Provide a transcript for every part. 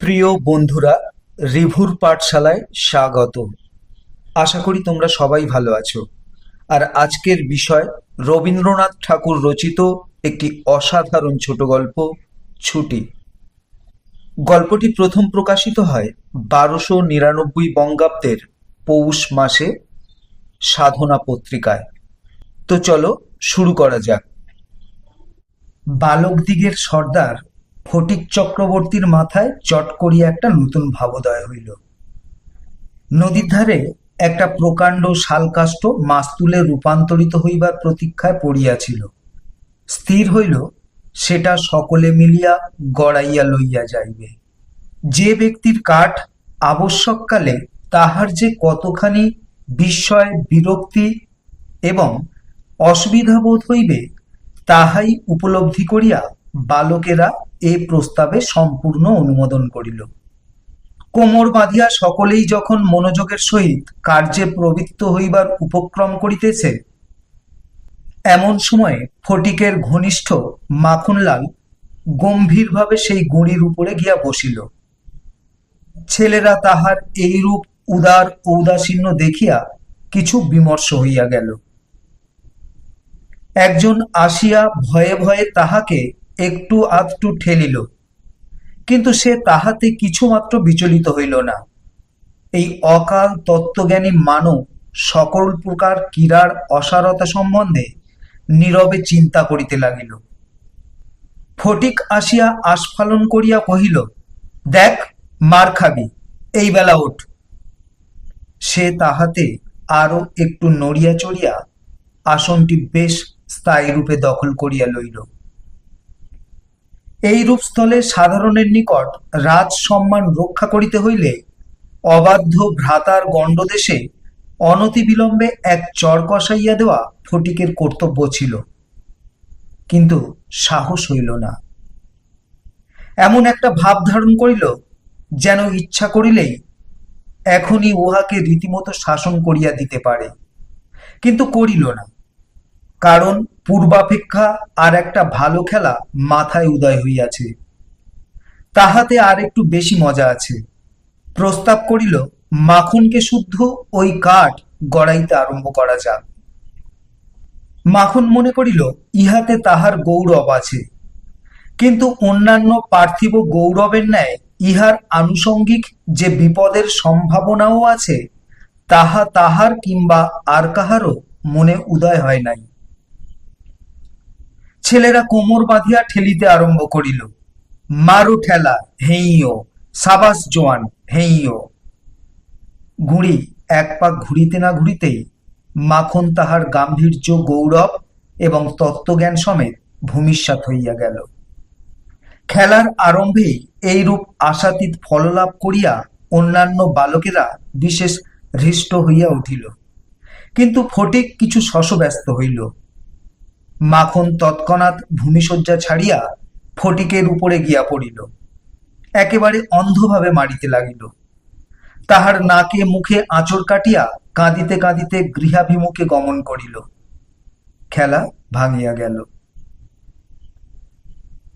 প্রিয় বন্ধুরা, রিভুর পাঠশালায় স্বাগত। আশা করি তোমরা সবাই ভালো আছো। আর আজকের বিষয়, রবীন্দ্রনাথ ঠাকুর রচিত একটি অসাধারণ ছোট গল্প, ছুটি। গল্পটি প্রথম প্রকাশিত হয় বারোশো নিরানব্বই বঙ্গাব্দের পৌষ মাসে সাধনা পত্রিকায়। তো চলো শুরু করা যাক। বালকদিগের সর্দার ফটিক চক্রবর্তীর মাথায় চট করিয়া একটা নতুন ভাবোদয় হইল। নদীর ধারে একটা প্রকাণ্ড শালকাষ্ঠ মাস্তুলে রূপান্তরিত হইবার প্রতীক্ষায় পড়িয়াছিল। স্থির হইল, সেটা সকলে মিলিয়া গড়াইয়া লইয়া যাইবে। যে ব্যক্তির কাঠ আবশ্যককালে তাহার যে কতখানি বিস্ময়, বিরক্তি এবং অসুবিধা বোধ হইবে, তাহাই উপলব্ধি করিয়া বালকেরা এ প্রস্তাবে সম্পূর্ণ অনুমোদন করিল। কোমর বাঁধিয়া সকলেই যখন মনোযোগের সহিত কার্যে প্রবৃত্ত হইবার উপক্রম করিতেছে, এমন সময়ে ফটিকের ঘনিষ্ঠ মাখনলাল গম্ভীরভাবে সেই গুঁড়ির উপরে গিয়া বসিল। ছেলেরা তাহার এইরূপ উদার ঔদাসীন্য দেখিয়া কিছু বিমর্ষ হইয়া গেল। একজন আসিয়া ভয়ে ভয়ে তাহাকে একটু আধটু ঠেলিল। কিন্তু সে তাহাতে কিছুমাত্র বিচলিত হইল না। এই অকাল তত্ত্বজ্ঞানী মানব সকল প্রকার ক্রীড়ার অসারতা সম্বন্ধে নীরবে চিন্তা করিতে লাগিল। ফটিক আসিয়া আস্ফালন করিয়া কহিল, দেখ, মার খাবি, এই বেলা ওঠ। সে তাহাতে আরও একটু নড়িয়া চড়িয়া আসনটি বেশ স্থায়ী রূপে দখল করিয়া লইল। এই রূপস্থলে সাধারণের নিকট রাজ সম্মান রক্ষা করিতে হইলে অবাধ্য ভ্রাতার গণ্ডদেশে অনতিবিলম্বে এক চর কষাইয়া দেওয়া ফটিকের কর্তব্য ছিল। কিন্তু সাহস হইল না। এমন একটা ভাব ধারণ করিল যেন ইচ্ছা করিলেই এখনই উহাকে রীতিমতো শাসন করিয়া দিতে পারে। কিন্তু করিল না। কারণ পূর্বাপেক্ষা আর একটা ভালো খেলা মাথায় উদয় হইয়াছে। তাহাতে আর একটু বেশি মজা আছে। প্রস্তাব করিল, মাখনকে শুদ্ধ ওই কাঠ গড়াইতে আরম্ভ করা যাক। মাখন মনে করিল, ইহাতে তাহার গৌরব আছে। কিন্তু অন্যান্য পার্থিব গৌরবের ন্যায় ইহার আনুষঙ্গিক যে বিপদের সম্ভাবনাও আছে, তাহা তাহার কিংবা আর কাহারও মনে উদয় হয় নাই। ছেলেরা কোমর বাঁধিয়া ঠেলিতে আরম্ভ করিল। মারু ঠেলা হেইও সাবাস জোয়ান হেইও ঘুড়ি এক পাক ঘুরিতে না ঘুরিতেই মাখন তাহার গাম্ভীর্য, গৌরব এবং তত্ত্বজ্ঞান সমেত ভূমিষ্যাত হইয়া গেল। খেলার আরম্ভেই এইরূপ আশাতীত ফললাভ করিয়া অন্যান্য বালকেরা বিশেষ হৃষ্ট হইয়া উঠিল। কিন্তু ফটিক কিছু শশব্যস্ত হইল। মাখন তৎক্ষণাৎ ভূমিশয্যা ছাড়িয়া ফটিকের উপরে গিয়া পড়িল। একেবারে অন্ধভাবে মারিতে লাগিল। তাহার নাকে মুখে আঁচড় কাটিয়া কাঁদিতে কাঁদিতে গৃহাভিমুখে গমন করিল। খেলা ভাঙিয়া গেল।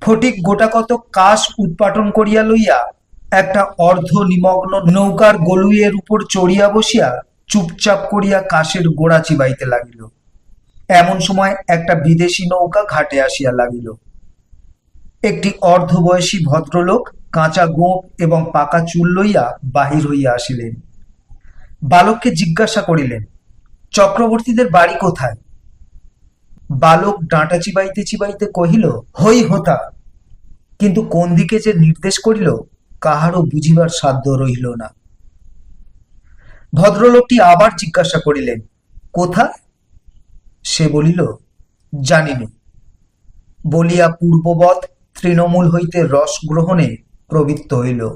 ফটিক গোটাকত কাশ উৎপাটন করিয়া লইয়া একটা অর্ধ নিমগ্ন নৌকার গলুইয়ের উপর চড়িয়া বসিয়া চুপচাপ করিয়া কাশের গোড়া চিবাইতে লাগিল। এমন সময় একটা বিদেশি নৌকা ঘাটে আসিয়া লাগিল। একটি অর্ধবয়সী ভদ্রলোক কাঁচা গোঁপ এবং পাকা চুল লইয়া বাহির হইয়া আসিলেন। বালককে জিজ্ঞাসা করিলেন, চক্রবর্তীদের বাড়ি কোথায়? বালক ডাঁটা চিবাইতে চিবাইতে কহিল, হই হোতা। কিন্তু কোন দিকে যে নির্দেশ করিল, কাহারও বুঝিবার সাধ্য রহিল না। ভদ্রলোকটি আবার জিজ্ঞাসা করিলেন, কোথায়? সে বলিল, জানিনি। বলিয়া পূর্ববৎ তৃণমূল হইতে রস গ্রহণে প্রবৃত্ত হইল।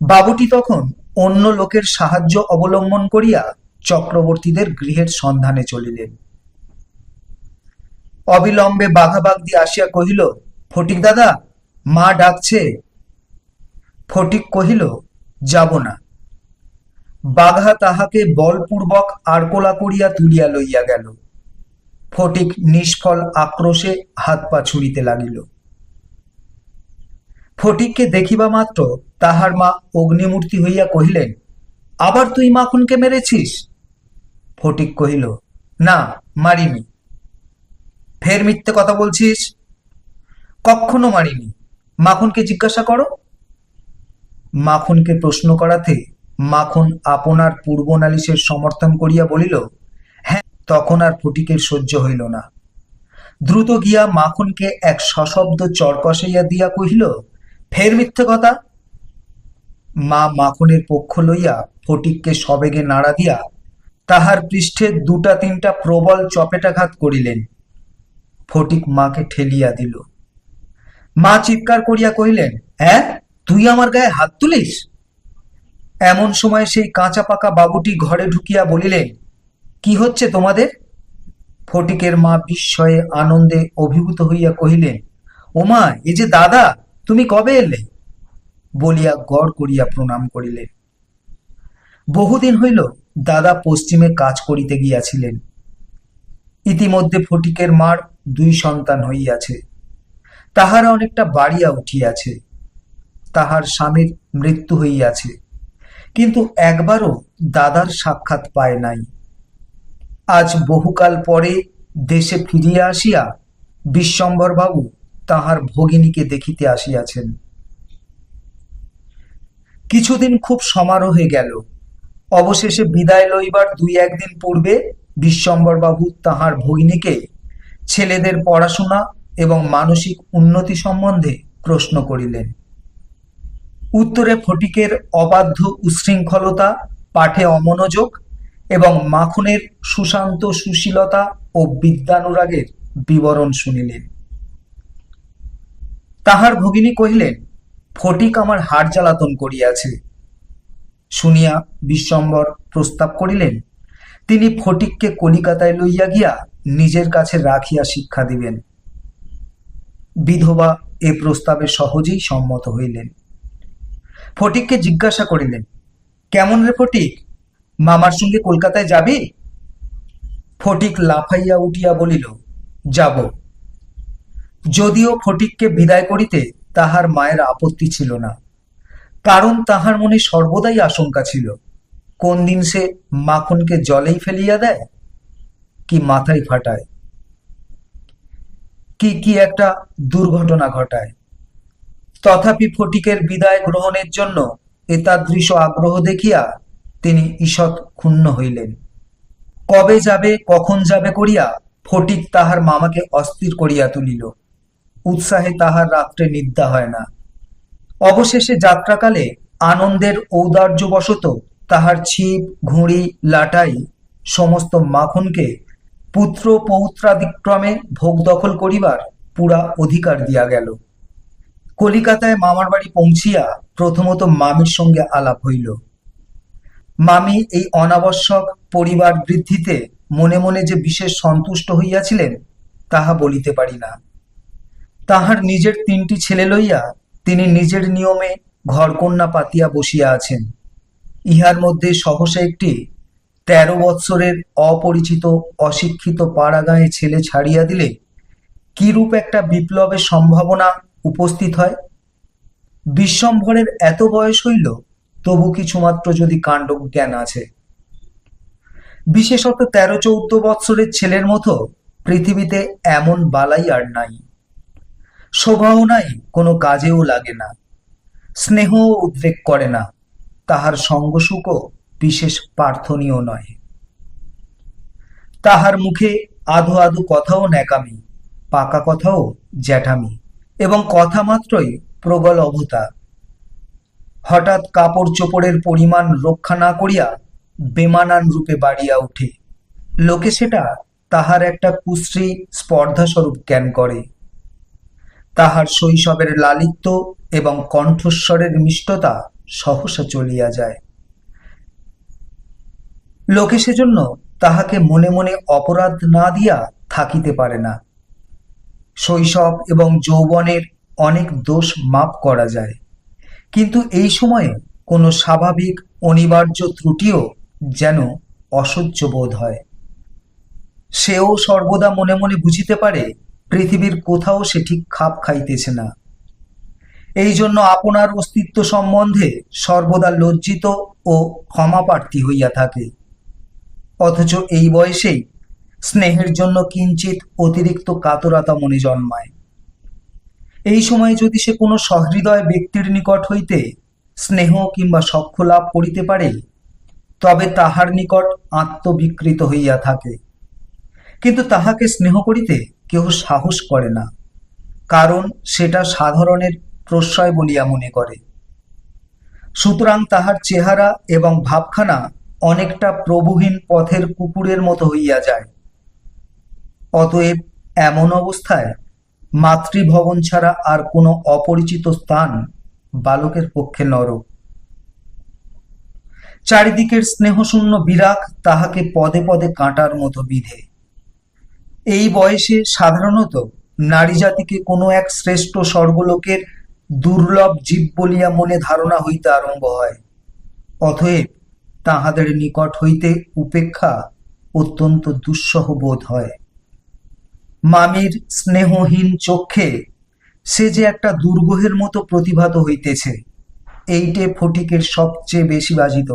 বাবুটি তখন অন্য লোকের সাহায্য অবলম্বন করিয়া চক্রবর্তীদের গৃহের সন্ধানে চলিলেন। অবিলম্বে বাঘাবাগদি আসিয়া কহিল ফটিক দাদা মা ডাকছে। ফটিক কহিল, যাব না। বাঘা তাহাকে বলপূর্বক আড়কোলা করিয়া তুলিয়া লইয়া গেল। ফটিক নিষ্ফল আক্রোশে হাত পা ছুড়িতে লাগিল। ফটিককে দেখিবা মাত্র তাহার মা অগ্নিমূর্তি হইয়া কহিলেন, আবার তুই মাখনকে মেরেছিস? ফটিক কহিল, না, মারিনি। ফের মিথ্যে কথা বলছিস? কখনো মারিনি। মাখনকে জিজ্ঞাসা করো। মাখনকে প্রশ্ন করাতে মাখন আপনার পূর্ব নালিশের সমর্থন করিয়া বলিল হ্যাঁ তখন আর ফটিকের সহ্য হইল না দ্রুত গিয়া মাখনকে এক সশব্দ চরকসাইয়া দিয়া কহিল, ফের মিথ্যে কথা মা মাখনের পক্ষ লইয়া ফটিককে সবেগে নাড়া দিয়া তাহার পৃষ্ঠে দুটা তিনটা প্রবল চপেটাঘাত করিলেন। ফটিক মাকে ঠেলিয়া দিল। মা চিৎকার করিয়া কহিলেন হ্যাঁ তুই আমার গায়ে হাত তুলিস? এমন সময় সেই কাঁচা পাকা বাবুটি ঘরে ঢুকিয়া বলিলেন কি হচ্ছে তোমাদের? ফটিকের মা বিস্ময়ে আনন্দে অভিভূত হইয়া কহিলেন, ওমা, এ যে দাদা, তুমি কবে এলে? বলিয়া গড় করিয়া প্রণাম করিলেন। বহুদিন হইল দাদা পশ্চিমে কাজ করিতে গিয়াছিলেন। ইতিমধ্যে ফটিকের মার দুই সন্তান হইয়াছে। তাহারা অনেকটা বাড়িয়া উঠিয়াছে। তাহার স্বামীর মৃত্যু হইয়াছে। কিন্তু একবারও দাদার সাক্ষাৎ পায় নাই। আজ বহুকাল পরে দেশে ফিরিয়া আসিয়া বিশ্বম্বরবাবু তাহার ভগিনীকে দেখিতে আসিয়াছেন। কিছুদিন খুব সমারোহে গেল। অবশেষে বিদায় লইবার দুই একদিন পূর্বে বিশ্বম্বরবাবু তাহার ভগিনীকে ছেলেদের পড়াশোনা এবং মানসিক উন্নতি সম্বন্ধে প্রশ্ন করিলেন। উত্তরে ফটিকের অবাধ্য উশৃঙ্খলতা পাঠে অমনোযোগ এবং মাখনের সুশান্ত সুশীলতা ও বিদ্যানুরাগের বিবরণ শুনিলেন। তাহার ভগিনী কহিলেন, ফটিক আমার হাড় জ্বালাতন করিয়াছে। শুনিয়া বিশ্বম্বর প্রস্তাব করিলেন, তিনি ফটিককে কলিকাতায় লইয়া গিয়া নিজের কাছে রাখিয়া শিক্ষা দিবেন। বিধবা এ প্রস্তাবে সহজেই সম্মত হইলেন। ফটিককে জিজ্ঞাসা করিলেন, কেমন রে ফটিক? মামার সঙ্গে কলকাতায় যাবি? ফটিক লাফাইয়া উঠিয়া বলিল, যাব। যদিও ফটিককে বিদায় করিতে তাহার মায়ের আপত্তি ছিল না, কারণ তাহার মনে সর্বদাই আশঙ্কা ছিল, কোন দিন সে মাখনকে জলেই ফেলিয়া দেয় কি মাথায় ফাটায়? কি কি একটা দুর্ঘটনা ঘটায়। তথাপি ফটিকের বিদায় গ্রহণের জন্য এতাদৃশ আগ্রহ দেখিয়া তিনি ঈষৎ ক্ষুণ্ণ হইলেন। কবে যাবে, কখন যাবে করিয়া ফটিক তাহার মামাকে অস্থির করিয়া তুলিল। উৎসাহে তাহার রাত্রে নিদ্রা হয় না। অবশেষে যাত্রাকালে আনন্দের ঔদার্যবশত তাহার ছিপ, ঘুড়ি, লাটাই, সমস্ত মাখনকে পুত্র পৌত্রাদিক্রমে ভোগ দখল করিবার পুরা অধিকার দিয়া গেল। কলিকাতায় মামার বাড়ি পৌঁছিয়া প্রথমত মামির সঙ্গে আলাপ হইল। মামি এই অনাবশ্যক পরিবার বৃদ্ধিতে মনে মনে যে বিশেষ সন্তুষ্ট হইয়াছিলেন, তাহা বলিতে পারি না। তাহার নিজের তিনটি ছেলে লইয়া তিনি নিজের নিয়মে ঘরকন্যা পাতিয়া বসিয়া আছেন। ইহার মধ্যে সহসা একটি তেরো বৎসরের অপরিচিত অশিক্ষিত পাড়াগাঁয়ে ছেলে ছাড়িয়া দিলে কিরূপ একটা বিপ্লবের সম্ভাবনা উপস্থিত হয়। বিশ্বম্ভরের এত বয়স হইল, তবু কিছুমাত্র যদি কাণ্ড জ্ঞান আছে। বিশেষত তেরো চৌদ্দ বৎসরের ছেলের মতো পৃথিবীতে এমন বালাই আর নাই। শোভাও নাই, কোনো কাজেও লাগে না। স্নেহ উদ্বেগ করে না। তাহার সঙ্গসুখও বিশেষ প্রার্থনীয় নয়। তাহার মুখে আধো আধো কথাও ন্যাকামি, পাকা কথাও জ্যাঠামি। এবং কথা মাত্রই প্রবল অভতা হঠাৎ কাপড় চোপড়ের পরিমাণ রক্ষা না করিয়া বেমানান রূপে বাড়িয়া উঠে। লোকে সেটা তাহার একটা কুশ্রী স্পর্ধাস্বরূপ জ্ঞান করে। তাহার শৈশবের লালিত্য এবং কণ্ঠস্বরের মিষ্টতা সহসা চলিয়া যায়। লোকে সেজন্য তাহাকে মনে মনে অপরাধ না দিয়া থাকিতে পারে না। শৈশব এবং যৌবনের অনেক দোষ মাপ করা যায়। কিন্তু এই সময়ে কোনো স্বাভাবিক অনিবার্য ত্রুটিও যেন অসহ্য বোধ হয়। সেও সর্বদা মনে মনে বুঝিতে পারে, পৃথিবীর কোথাও সে ঠিক খাপ খাইতেছে না। এই জন্য আপনার অস্তিত্ব সম্বন্ধে সর্বদা লজ্জিত ও ক্ষমাপ্রার্থী হইয়া থাকে। অথচ এই বয়সেই স্নেহের জন্য কিঞ্চিত অতিরিক্ত কাতরতা মনে জন্মায়। এই সময় যদি সে কোনো সহৃদয় ব্যক্তির নিকট হইতে স্নেহ কিংবা সখ্য লাভ করিতে পারে, তবে তাহার নিকট আত্মবিকৃত হইয়া থাকে। কিন্তু তাহাকে স্নেহ করিতে কেহ সাহস করে না, কারণ সেটা সাধারণের প্রশ্রয় বলিয়া মনে করে। সুতরাং তাহার চেহারা এবং ভাবখানা অনেকটা প্রভুহীন পথের কুকুরের মতো হইয়া যায়। অতএব এমন অবস্থায় মাতৃভবন ছাড়া আর কোনো অপরিচিত স্থান বালকের পক্ষে নরক চারিদিকের স্নেহশূন্য বিরাগ তাহাকে পদে পদে কাঁটার মতো বিধে। এই বয়সে সাধারণত নারী জাতিকে কোনো এক শ্রেষ্ঠ স্বর্গলোকের দুর্লভ জীব বলিয়া মনে ধারণা হইতে আরম্ভ হয়। অতএব তাহাদের নিকট হইতে উপেক্ষা অত্যন্ত দুঃসহ বোধ হয়। মামির স্নেহহীন চক্ষে সে যে একটা দুর্গহের মতো প্রতিভাত হইতেছে, এইটে ফটিকের সবচেয়ে বেশি বাজিত।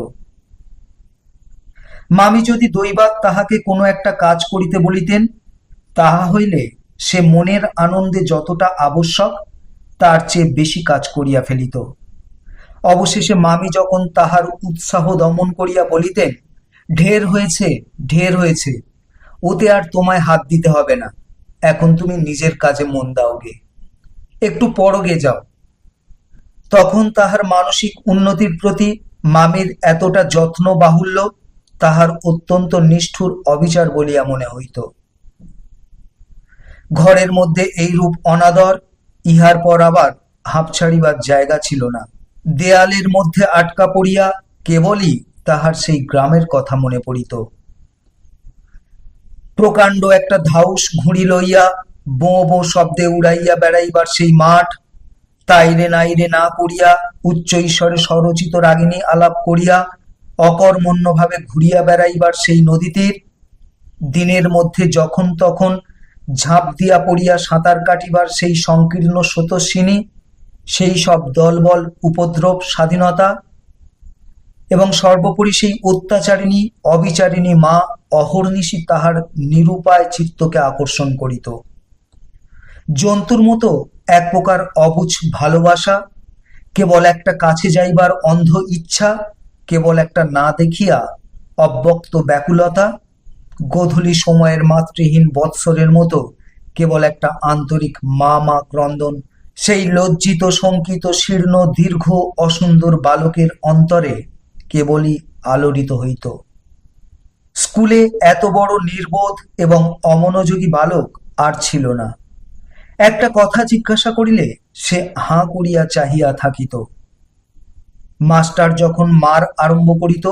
মামি যদি দৈবাত তাহাকে কোনো একটা কাজ করিতে বলিতেন, তাহা হইলে সে মনের আনন্দে যতটা আবশ্যক, তার চেয়ে বেশি কাজ করিয়া ফেলিত। অবশেষে মামি যখন তাহার উৎসাহ দমন করিয়া বলিতেন, ঢের হয়েছে ঢের হয়েছে, ওতে আর তোমায় হাত দিতে হবে না। এখন তুমি নিজের কাজে মন দাওগে। একটু পরগে যাও। তখন তাহার মানসিক উন্নতির প্রতি মামির এতটা যত্ন বাহুল্য, তাহার অত্যন্ত নিষ্ঠুর অবিচার বলিয়া মনে হইত। ঘরের মধ্যে এইরূপ অনাদর, ইহার পর আবার হাঁপ ছাড়িবার জায়গা ছিল না। দেয়ালের মধ্যে আটকা পড়িয়া কেবলই তাহার সেই গ্রামের কথা মনে পড়িত। প্রকাণ্ড একটা ধাউস ঘুড়ি লইয়া বো বো শব্দে উড়াইয়া বেড়াইবার সেই মাঠ। তাইরে নাইরে না করিয়া উচ্চ ঈশ্বরে স্বরচিত রাগিনী আলাপ করিয়া অকর্মণ্যভাবে ঘুরিয়া বেড়াইবার সেই নদীতীর, দিনের মধ্যে যখন তখন ঝাঁপ দিয়া পড়িয়া সাঁতার কাটিবার সেই সংকীর্ণ স্রোতস্বিনী, সেই সব দলবল, উপদ্রব, স্বাধীনতা এবং সর্বোপরি সেই অত্যাচারিণী, অবিচারিণী মা অহর্নিশি তাহার নিরুপায় চিত্তকে আকর্ষণ করিত। জন্তুর মতো এক প্রকার অবুঝ ভালোবাসা, কেবল একটা কাছে যাইবার অন্ধ ইচ্ছা, কেবল একটা না দেখিয়া অব্যক্ত ব্যাকুলতা, গোধূলি সময়ের মাতৃহীন বৎসরের মতো কেবল একটা আন্তরিক মা মা ক্রন্দন, সেই লজ্জিত, শঙ্কিত, শীর্ণ, দীর্ঘ, অসুন্দর বালকের অন্তরে কেবলই আলোড়িত হইত। স্কুলে এত বড় নির্বোধ এবং অমনোযোগী বালক আর ছিল না। একটা কথা জিজ্ঞাসা করিলে সে হাঁ করিয়া চাহিয়া থাকিত। মাস্টার যখন মার আরম্ভ করিত,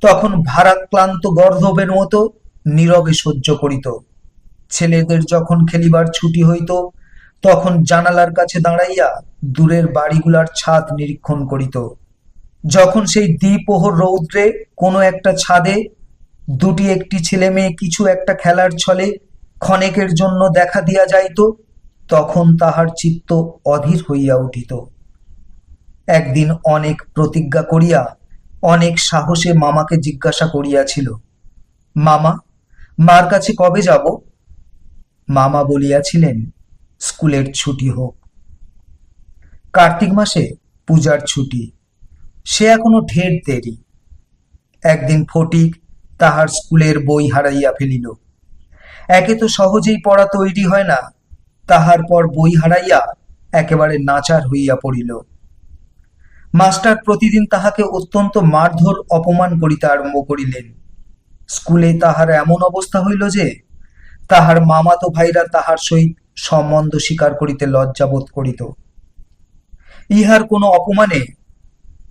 তখন ভারাক্লান্ত গর্ধবের মতো নীরবে সহ্য করিত। ছেলেদের যখন খেলিবার ছুটি হইত, তখন জানালার কাছে দাঁড়াইয়া দূরের বাড়িগুলার ছাদ নিরীক্ষণ করিত। যখন সেই দ্বিপ্রহর রৌদ্রে কোনো একটা ছাদে দুটি একটি ছেলে মেয়ে কিছু একটা খেলার ছলে ক্ষণেকের জন্য দেখা দিয়া যাইত, তখন তাহার চিত্ত অধীর হইয়া উঠিত। একদিন অনেক প্রতিজ্ঞা করিয়া, অনেক সাহসে মামাকে জিজ্ঞাসা করিয়াছিল, মামা, মার কাছে কবে যাব? মামা বলিয়াছিলেন, স্কুলের ছুটি হোক। কার্তিক মাসে পূজার ছুটি। সে এখনও ঢের দেরি। একদিন ফটিক তাহার স্কুলের বই হারাইয়া ফেলিল। একে তো সহজেই পড়া তৈরি হয় না, তাহার পর বই হারাইয়া একেবারে নাচার হইয়া পড়িল। মাস্টার প্রতিদিন তাহাকে অত্যন্ত মারধর অপমান করিতে আরম্ভ করিলেন। স্কুলে তাহার এমন অবস্থা হইল যে, তাহার মামাতো ভাইরা তাহার সহিত সম্বন্ধ স্বীকার করিতে লজ্জাবোধ করিত। ইহার কোনো অপমানে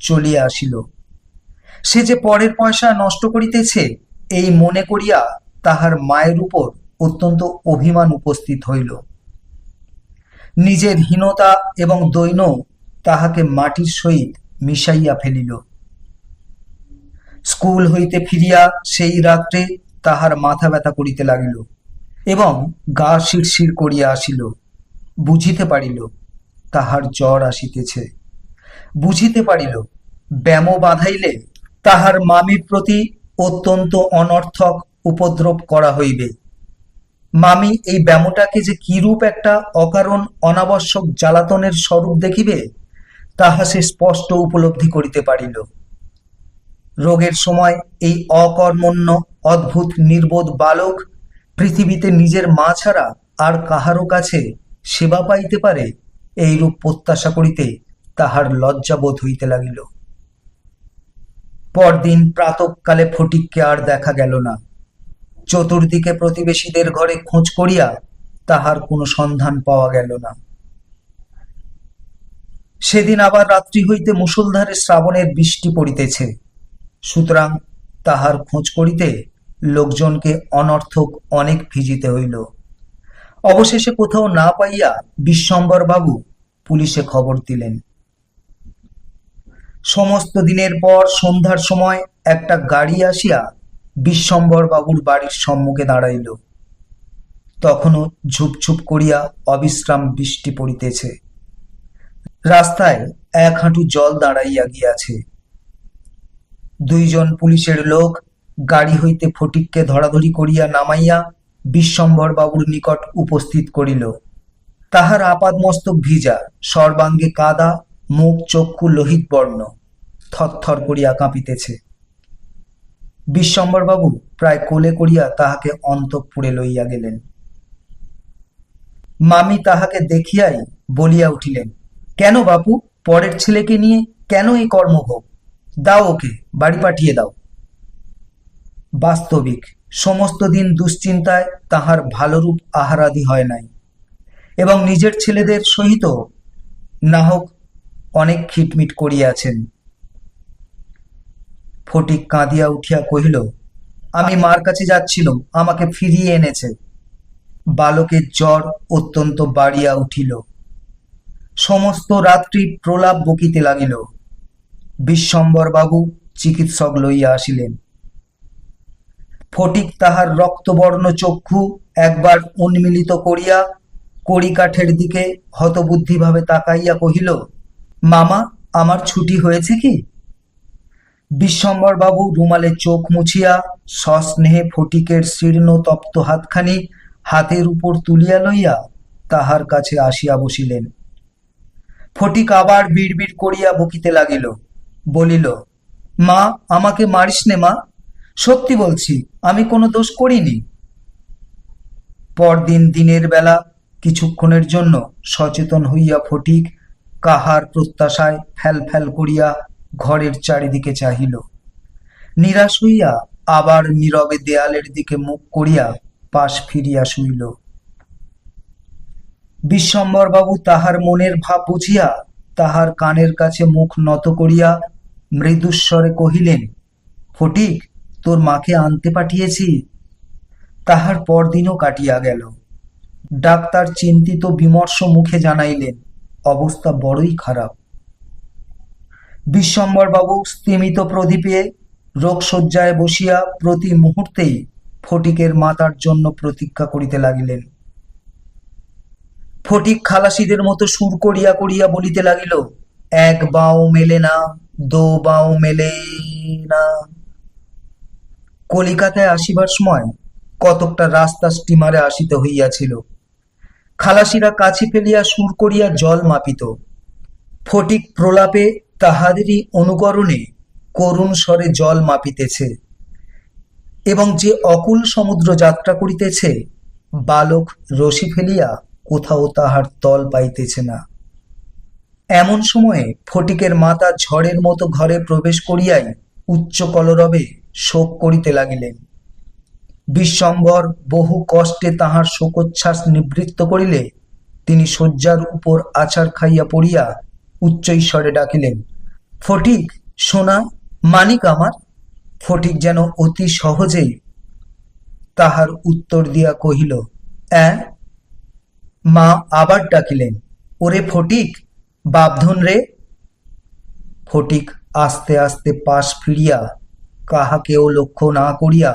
চলিয়া আসিল। সে যে পরের পয়সা নষ্ট করিতেছে, এই মনে করিয়া তাহার মায়ের উপর অত্যন্ত অভিমান উপস্থিত হইল। নিজের হীনতা এবং দৈন্য তাহাকে মাটির সহিত মিশাইয়া ফেলিল। স্কুল হইতে ফিরিয়া সেই রাত্রে তাহার মাথা ব্যথা করিতে লাগিল এবং গা শিরশির করিয়া আসিল, বুঝিতে পারিল তাহার জ্বর আসিতেছে। বুঝিতে পারিল, ব্যাম বাঁধাইলে তাহার মামির প্রতি অত্যন্ত অনর্থক উপদ্রব করা হইবে। মামি, এই ব্যামোটাকে যে কিরূপ একটা অকারণ অনাবশ্যক জ্বালাতনের স্বরূপ দেখিবে, তাহা সে স্পষ্ট উপলব্ধি করিতে পারিল। রোগের সময় এই অকর্মণ্য, অদ্ভুত, নির্বোধ বালক পৃথিবীতে নিজের মা ছাড়া আর কাহারও কাছে সেবা পাইতে পারে, এইরূপ প্রত্যাশা করিতে তাহার লজ্জাবোধ হইতে লাগিল। পরদিন প্রাতকালে ফটিককে আর দেখা গেল না। চতুর্দিকে প্রতিবেশীদের ঘরে খোঁজ করিয়া তাহার কোনো সন্ধান পাওয়া গেল না। সেদিন আবার রাত্রি হইতে মুষলধারে শ্রাবণের বৃষ্টি পড়িতেছে। সুতরাং তাহার খোঁজ করিতে লোকজনকে অনর্থক অনেক ভিজিতে হইল। অবশেষে কোথাও না পাইয়া বিশ্বম্বর বাবু পুলিশে খবর দিলেন। সমস্ত দিনের পর সন্ধ্যার সময় একটা গাড়ি আসিয়া বিশ্বম্বর বাবুর বাড়ির সম্মুখে দাঁড়াইল। তখনও ঝুপঝুপ করিয়া অবিশ্রাম বৃষ্টি পড়িতেছে। রাস্তায় এক হাঁটু জল দাঁড়াইয়া গিয়াছে। দুইজন পুলিশের লোক গাড়ি হইতে ফটিককে ধরাধরি করিয়া নামাইয়া বিশ্বম্বর বাবুর নিকট উপস্থিত করিল। তাহার আপাদ মস্তক ভিজা, সর্বাঙ্গে কাদা মুখ, চক্ষু, লোহিত বর্ণ থরথর করিয়া কাঁপিতেছে। বিশ্বম্বর বাবু প্রায় কোলে করিয়া তাহাকে অন্তঃপুরে লইয়া গেলেন। মামি তাহাকে দেখিয়াই বলিয়া উঠিলেন, কেন বাপু, পরের ছেলেকে নিয়ে কেন এই কর্মভোগ? দাও ওকে, বাড়ি পাঠিয়ে দাও। বাস্তবিক, সমস্ত দিন দুশ্চিন্তায় তাহার ভালোরূপ আহারাদি হয় নাই এবং নিজের ছেলেদের সহিত না হোক অনেক খিটমিট করিয়াছেন। ফটিক কাঁদিয়া উঠিয়া কহিল, আমি মার কাছে যাচ্ছিলাম, আমাকে ফিরিয়ে এনেছে। বালকের জ্বর অত্যন্ত বাড়িয়া উঠিল। সমস্ত রাত্রি প্রলাপ বকিতে লাগিল। বাবু চিকিৎসক লইয়া আসিলেন। ফটিক তাহার রক্তবর্ণ চক্ষু একবার উন্মিলিত করিয়া কড়িকাঠের দিকে হতবুদ্ধিভাবে তাকাইয়া কহিল মামা, আমার ছুটি হয়েছে কি? বিশ্বম্বর বাবু রুমালে চোখ মুছিয়া, সস্নেহে ফটিকের শীর্ণ তপ্ত হাতখানি হাতের উপর তুলিয়া লইয়া তাহার কাছে আসিয়া বসিলেন। ফটিক আবার বিড়বিড় করিয়া বকিতে লাগিল, বলিল, মা, আমাকে মারিস নে মা, সত্যি বলছি, আমি কোনো দোষ করিনি। পরদিন দিনের বেলা, কিছুক্ষণের জন্য সচেতন হইয়া ফটিক কাহার প্রত্যাশায় ফ্যাল ফ্যাল করিয়া ঘরের চারিদিকে চাহিল। নিরাশ হইয়া আবার নীরবে দেয়ালের দিকে মুখ করিয়া পাশ ফিরিয়া শুইল। বিশ্বম্বরবাবু তাহার মনের ভাব বুঝিয়া তাহার কানের কাছে মুখ নত করিয়া মৃদুস্বরে কহিলেন, ফটিক, তোর মাকে আনতে পাঠিয়েছি। তাহার পরদিনও কাটিয়া গেল। ডাক্তার চিন্তিত বিমর্ষ মুখে জানাইলেন অবস্থা বড়ই খারাপ। বিশ্বম্বরবাবু স্তিমিত প্রদীপে রোগশয্যায় বসিয়া প্রতি মুহূর্তেই ফটিকের মাতার জন্য প্রতীক্ষা করিতে লাগিলেন। ফটিক খালাসিদের মতো সুর করিয়া করিয়া বলিতে লাগিল, এক বাও মেলে না, দো বাও মেলে না। কলিকাতায় আসিবার সময় কতকটা রাস্তা স্টিমারে আসিতে হইয়াছিল। খালাসিরা কাছে ফেলিয়া সুর করিয়া জল মাপিত। ফটিক প্রলাপে তাহাদেরই অনুকরণে করুণ স্বরে জল মাপিতেছে এবং যে অকুল সমুদ্র যাত্রা করিতেছে, বালক রশি ফেলিয়া কোথাও তাহার তল পাইতেছে না। এমন সময়ে ফটিকের মাতা ঝড়ের মতো ঘরে প্রবেশ করিয়াই উচ্চ কলরবে শোক করিতে লাগিলেন। বিশ্বম্বর বহু কষ্টে তাহার শোকোচ্ছ্বাস নিবৃত্ত করিলে তিনি শয্যার উপর আছাড় খাইয়া পড়িয়া উচ্চৈস্বরে ডাকিলেন, ফটিক, সোনা, মানিক আমার? ফটিক যেন অতি সহজেই তাহার উত্তর দিয়া কহিল, অ্যাঁ? মা আবার ডাকিলেন, ওরে ফটিক, বাপধন রে? ফটিক আস্তে আস্তে পাশ ফিরিয়া কাহাকেও লক্ষ্য না করিয়া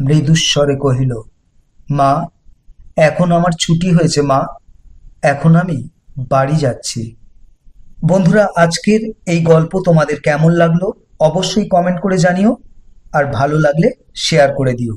মৃদুস্বরে কহিল, মা, এখন আমার ছুটি হয়েছে, মা। এখন আমি বাড়ি যাচ্ছি। বন্ধুরা, আজকের এই গল্প তোমাদের কেমন লাগল? অবশ্যই কমেন্ট করে জানিও। আর ভালো লাগলে শেয়ার করে দিও।